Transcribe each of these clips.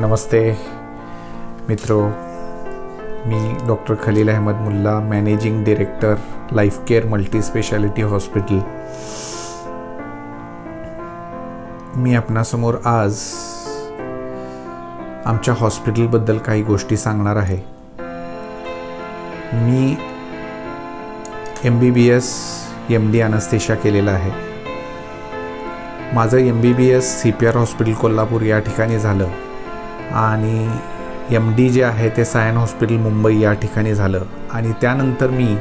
नमस्ते. मित्रो मी doctor Khalil Ahmed Mulla managing director life care multi speciality hospital. मी आपणासमोर आज आमच्या हॉस्पिटलबद्दल काही गोष्टी सांगणार आहे. मी M B B S M D anaesthesia केलेला आहे. माझं M B B S C P R hospital Kolhapur या ठिकाणी झालं. आणि एम डी जे आहे ते सायन हॉस्पिटल मुंबई या ठिकाणी झालं. आणि त्यानंतर मी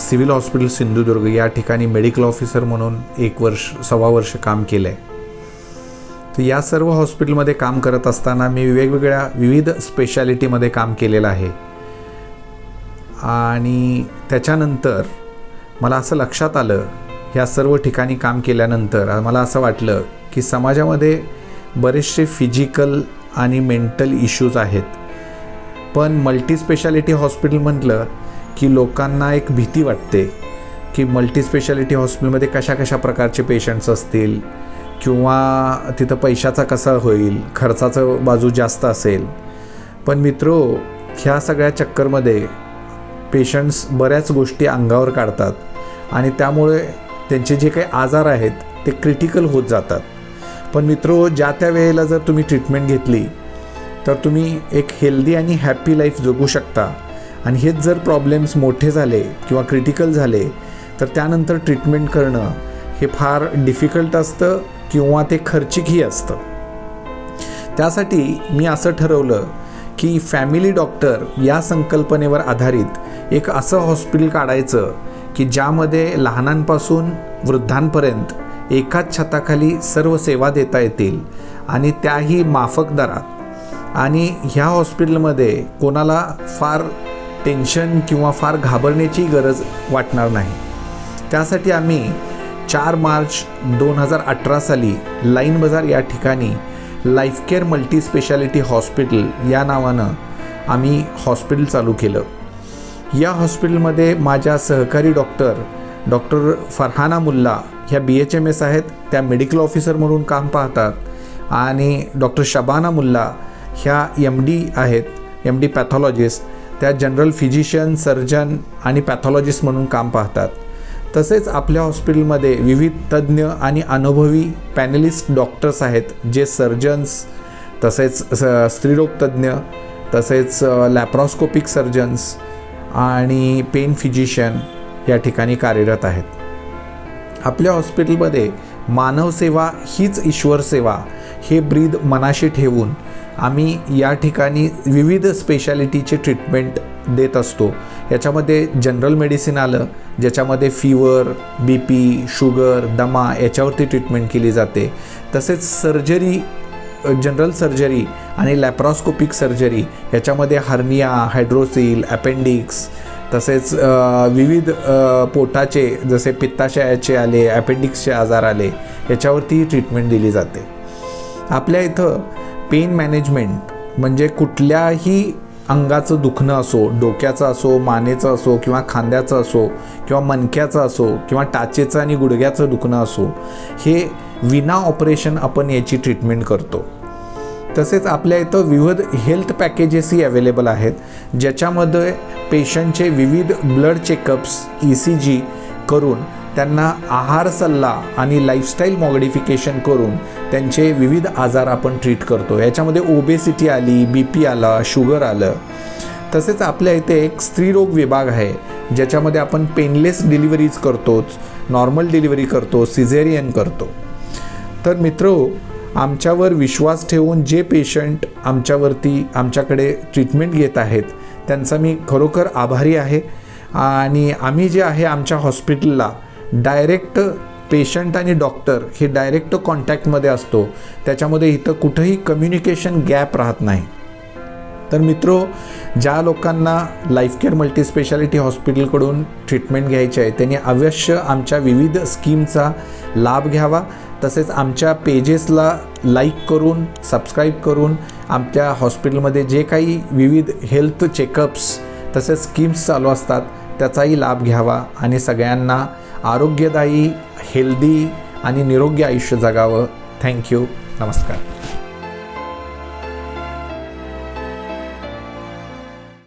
सिव्हिल हॉस्पिटल सिंधुदुर्ग या ठिकाणी मेडिकल ऑफिसर म्हणून एक वर्ष सव्वा वर्ष काम केलं आहे तर या सर्व हॉस्पिटलमध्ये काम करत असताना मी वेगवेगळ्या विविध स्पेशालिटीमध्ये काम केलेलं आहे. आणि त्याच्यानंतर मला असं लक्षात आलं ह्या सर्व ठिकाणी काम केल्यानंतर मला असं वाटलं की समाजामध्ये बरेचसे फिजिकल आणि मेंटल इश्यूज आहेत. पण मल्टी स्पेशालिटी हॉस्पिटल म्हटलं की लोकांना एक भीती वाटते की मल्टी स्पेशालिटी हॉस्पिटलमध्ये कशा कशा प्रकारचे पेशंट्स असतील किंवा तिथं पैशाचा कसा होईल खर्चाचं बाजू जास्त असेल. पण मित्रो ह्या सगळ्या चक्करमध्ये पेशंट्स बऱ्याच गोष्टी अंगावर काढतात आणि त्यामुळे त्यांचे जे काही आजार आहेत ते क्रिटिकल होत जातात. पण मित्रो ज्या त्या वेळेला जर तुम्ही ट्रीटमेंट घेतली तर तुम्ही एक हेल्दी आणि हॅप्पी लाईफ जगू शकता. आणि हेच जर प्रॉब्लेम्स मोठे झाले किंवा क्रिटिकल झाले तर त्यानंतर ट्रीटमेंट करणं हे फार डिफिकल्ट असतं किंवा ते खर्चिकही असतं. त्यासाठी मी असं ठरवलं की फॅमिली डॉक्टर या संकल्पनेवर आधारित एक असं हॉस्पिटल काढायचं की ज्यामध्ये लहानांपासून वृद्धांपर्यंत एकाच छताखाली सर्व सेवा देता येतील आणि त्याही माफक दरात. आणि ह्या हॉस्पिटलमध्ये कोणाला फार टेन्शन किंवा फार घाबरण्याची गरज वाटणार नाही. त्यासाठी आम्ही चार मार्च दोन हजार अठरा साली लाईन बाजार या ठिकाणी life care multi speciality hospital या नावानं आम्ही हॉस्पिटल चालू केलं. या हॉस्पिटलमध्ये माझ्या सहकारी डॉक्टर डॉक्टर फरहाना मुल्ला ह्या बी एच एम एस आहेत. त्या मेडिकल ऑफिसर म्हणून काम पाहतात. आणि डॉक्टर शबाना मुल्ला ह्या एम डी आहेत. एम डी पॅथॉलॉजिस्ट त्या जनरल फिजिशियन सर्जन आणि पॅथॉलॉजिस्ट म्हणून काम पाहतात. तसेच आपल्या हॉस्पिटलमध्ये विविध तज्ज्ञ आणि अनुभवी पॅनलिस्ट डॉक्टर्स आहेत. जे सर्जन्स तसेच स- स्त्रीरोग तज्ज्ञ तसेच लॅप्रॉस्कोपिक सर्जन्स आणि पेन फिजिशियन या ठिकाणी कार्यरत आहेत. आपल्या हॉस्पिटलमध्ये मानवसेवा हीच ईश्वर सेवा हे ब्रीद मनाशी ठेवून आम्ही या ठिकाणी विविध स्पेशालिटीचे ट्रीटमेंट देत असतो. याच्यामध्ये जनरल मेडिसिन आलं ज्याच्यामध्ये फीवर बी पी शुगर दमा याच्यावरती ट्रीटमेंट केली जाते. तसेच सर्जरी जनरल सर्जरी आणि लॅप्रॉस्कोपिक सर्जरी याच्यामध्ये हर्निया हायड्रोसिल अपेंडिक्स तसेच विविध पोटाचे जसे पित्ताशयाचे आले ॲपेंडिक्सचे आजार आले याच्यावरती ट्रीटमेंट दिली जाते. आपल्या इथं पेन मॅनेजमेंट म्हणजे कुठल्याही अंगाचं दुखणं असो डोक्याचं असो मानेचं असो किंवा खांद्याचं असो किंवा मणक्याचं असो किंवा टाचेचं आणि गुडघ्याचं दुखणं असो हे विना ऑपरेशन आपण याची ट्रीटमेंट करतो. तसेच आपल्या इथं विविध हेल्थ पॅकेजेसही अवेलेबल आहेत. ज्याच्यामध्ये पेशंटचे विविध blood checkups E C G करून त्यांना आहार सल्ला आणि लाईफस्टाईल मॉडिफिकेशन करून त्यांचे विविध आजार आपण ट्रीट करतो. याच्यामध्ये ओबेसिटी आली बी पी आला शुगर आलं. तसेच आपल्या इथे एक स्त्रीरोग विभाग आहे ज्याच्यामध्ये आपण पेनलेस डिलिव्हरीज करतोच नॉर्मल डिलिव्हरी करतो सिझेरियन करतो. तर मित्रो आमच्यावर विश्वास ठेवून जे पेशंट आमच्यावरती आमच्याकडे ट्रीटमेंट घेत आहेत त्यांचा मी खरोखर आभारी आहे. आणि आम्ही जे आहे आमच्या हॉस्पिटलला डायरेक्ट पेशंट आणि डॉक्टर हे डायरेक्ट कॉन्टॅक्टमध्ये असतो. त्याच्यामध्ये इथं कुठंही कम्युनिकेशन गॅप राहत नाही. तर मित्रो ज्या लोकांना लाईफ केअर मल्टीस्पेशालिटी हॉस्पिटलकडून ट्रीटमेंट घ्यायची आहे त्यांनी अवश्य आमच्या विविध स्कीमचा लाभ घ्यावा. तसेच आमच्या पेजेसला लाईक करून सबस्क्राईब करून आमच्या हॉस्पिटलमध्ये जे काही विविध हेल्थ चेकअप्स तसेच स्कीम्स चालू असतात त्याचाही लाभ घ्यावा आणि सगळ्यांना आरोग्यदायी हेल्दी आणि निरोगी आयुष्य जगावं. थँक्यू नमस्कार.